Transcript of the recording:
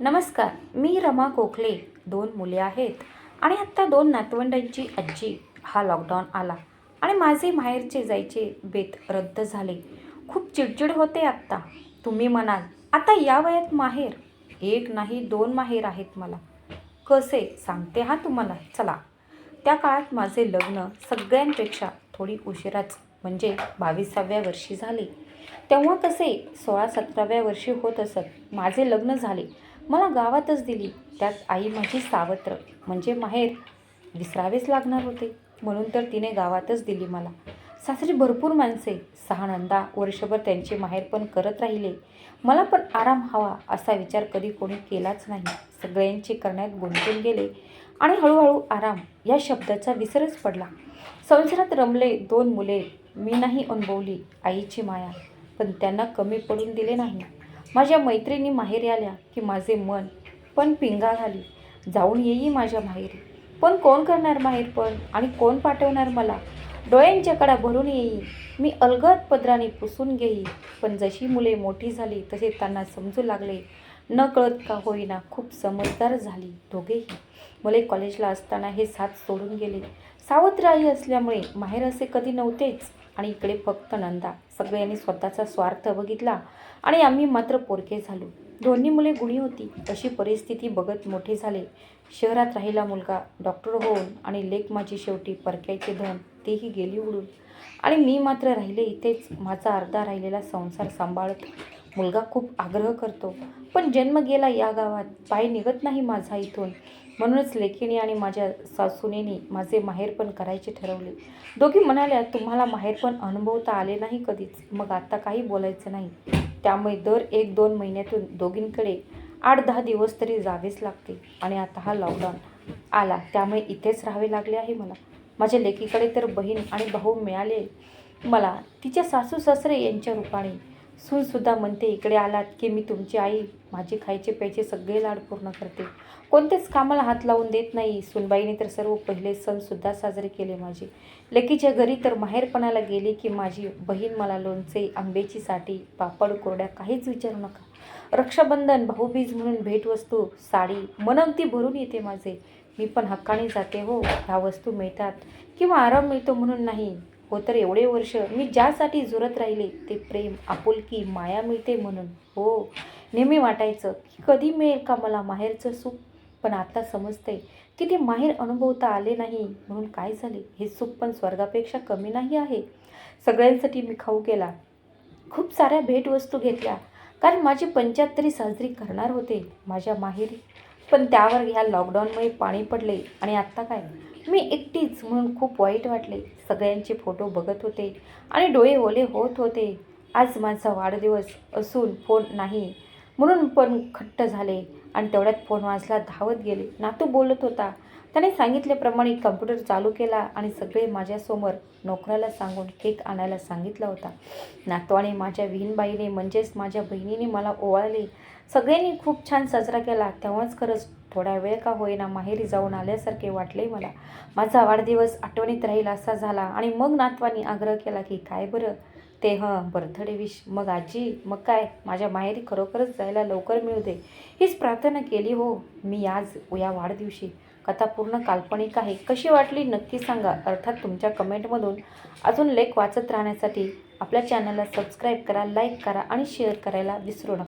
नमस्कार मी रमा कोखले. दोन मुले आहेत आणि आत्ता दोन नातवंडांची आजी. हा लॉकडाऊन आला आणि माझे माहेरचे जायचे बेत रद्द झाले. खूप चिडचिड होते आत्ता. तुम्ही म्हणाल आता या वयात माहेर? एक नाही दोन माहेर आहेत मला. कसे? सांगते हा तुम्हाला. चला. त्या काळात माझे लग्न सगळ्यांपेक्षा थोडी उशिराच म्हणजे बावीसाव्या वर्षी झाले. तेव्हा कसे? सोळा सतराव्या वर्षी होत असत. माझे लग्न झाले. मला गावातच दिली. त्यात आई माझी सावत्र म्हणजे माहेर विसरावेच लागणार होते. म्हणून तर तिने गावातच दिली मला. सासरी भरपूर माणसे सहा नंदा वर्षभर त्यांचे माहेर पण करत राहिले. मला पण आराम हवा असा विचार कधी कोणी केलाच नाही. सगळ्यांचे करण्यात गुंतून गेले आणि हळूहळू आराम या शब्दाचा विसरच पडला. संसारात रमले दोन मुले मी नाही अनुभवली आईची माया पण त्यांना कमी पडून दिले नाही. माझ्या मैत्रिणी माहेरी आल्या की माझे मन पण पिंगा घाली जाऊन येई माझ्या माहेरी. पण कोण करणार माहेर पण? आणि कोण पाठवणार मला? डोळ्यांच्या कडा भरून येई. मी अलगद पदराने पुसून घेई. पण जशी मुले मोठी झाली तसे त्यांना समजू लागले. न कळत का होईना खूप समजदार झाली दोघेही. मुले कॉलेजला असताना हे साथ सोडून गेले. सावत्र आई असल्यामुळे माहेर असे कधी नव्हतेच. आणि इकडे फक्त नंदा. सगळ्यांनी स्वतःचा स्वार्थ बघितला आणि आम्ही मात्र पोरके झालो. दोन्ही मुले गुणी होती. अशी परिस्थिती बघत मोठे झाले. शहरात राहिला मुलगा डॉक्टर होऊन आणि लेक माझी शेवटी परक्याचे धन तेही गेली उडून. आणि मी मात्र राहिले इथेच. माझा अर्धा राहिलेला संसार सांभाळत. मुलगा खूप आग्रह करतो. पण जन्म गेला या गावात. पाय निघत नाही माझा इथून. म्हणूनच लेखिणी आणि माझ्या सासूनेनी माझे माहेरपण करायचे ठरवले. दोघी म्हणाल्या तुम्हाला माहेरपण अनुभवता आले नाही कधीच. मग आत्ता काही बोलायचं नाही. त्यामुळे दर एक दोन महिन्यातून दोघींकडे आठ दहा दिवस तरी जावेच लागते. आणि आता हा लॉकडाऊन आला. त्यामुळे इथेच राहावे लागले आहे मला. माझ्या लेकीकडे तर बहीण आणि भाऊ मिळाले मला. तिच्या सासू सासरे यांच्या रूपाने सूनसुद्धा म्हणते इकडे आलात की मी तुमची आई माझे खायचे प्यायचे सगळे लाड पूर्ण करते. कोणतेच कामाला हात लावून देत नाही. सुनबाईने तर सर्व पहिले सणसुद्धा साजरे केले माझे. लेकीच्या घरी तर माहेरपणाला गेली की माझी बहीण मला लोणचे आंब्याची साठी पापड कोरड्या काहीच विचारू नका. रक्षाबंधन भाऊबीज म्हणून भेटवस्तू साडी मनमती भरून येते माझे. मी पण हक्काने जाते हो ह्या वस्तू मिळतात. किंवा आराम मिळतो म्हणून नाही. हो तर एवढे वर्ष मी ज्यासाठी जुरत राहिले ते प्रेम आपुलकी माया मिळते म्हणून. हो नेहमी वाटायचं की कधी मिळेल का मला माहेरचं सुख? पण आता समजते की ते माहेर अनुभवता आले नाही. म्हणून काय झाले? हे सुख पण स्वर्गापेक्षा कमी नाही आहे. सगळ्यांसाठी मी खाऊ केला खूप साऱ्या भेटवस्तू घेतल्या. कारण माझी पंच्याहत्तरी साजरी करणार होते माझ्या माहेरी. पण त्यावर ह्या लॉकडाऊनमुळे पाणी पडले. आणि आत्ता काय? मी एकटीच म्हणून खूप वाईट वाटले. सगळ्यांचे फोटो बघत होते आणि डोळे ओले होत होते. आज माझा वाढदिवस असून फोन नाही म्हणून पण खट्ट झाले आणि तेवढ्यात फोन वाजला धावत गेले. नातू बोलत होता. त्याने सांगितल्याप्रमाणे कम्प्युटर चालू केला आणि सगळे माझ्यासमोर नोकराला सांगून केक आणायला सांगितला होता. नातवाने आणि माझ्या विहीनबाईने म्हणजेच माझ्या बहिणीने मला ओवाळले. सगळ्यांनी खूप छान साजरा केला. तेव्हाच खरंच थोडा वेळ का होईना माहेरी जाऊन आल्यासारखे वाटले मला. माझा वाढदिवस आठवणीत राहील असा झाला आणि मग नातवानी आग्रह केला की काय बरं? ते हं बर्थडे विश मग आजी मग काय? माझ्या माहेरी खरोखरच जायला लवकर मिळू दे. हीच प्रार्थना केली हो मी आज या वाढदिवशी. कथा पूर्ण काल्पनिक आहे. कशी वाटली नक्की सांगा. अर्थात तुमच्या कमेंटमधून अजून लेख वाचत राहण्यासाठी आपल्या चॅनलला सबस्क्राईब करा लाईक करा आणि शेअर करायला विसरू नका.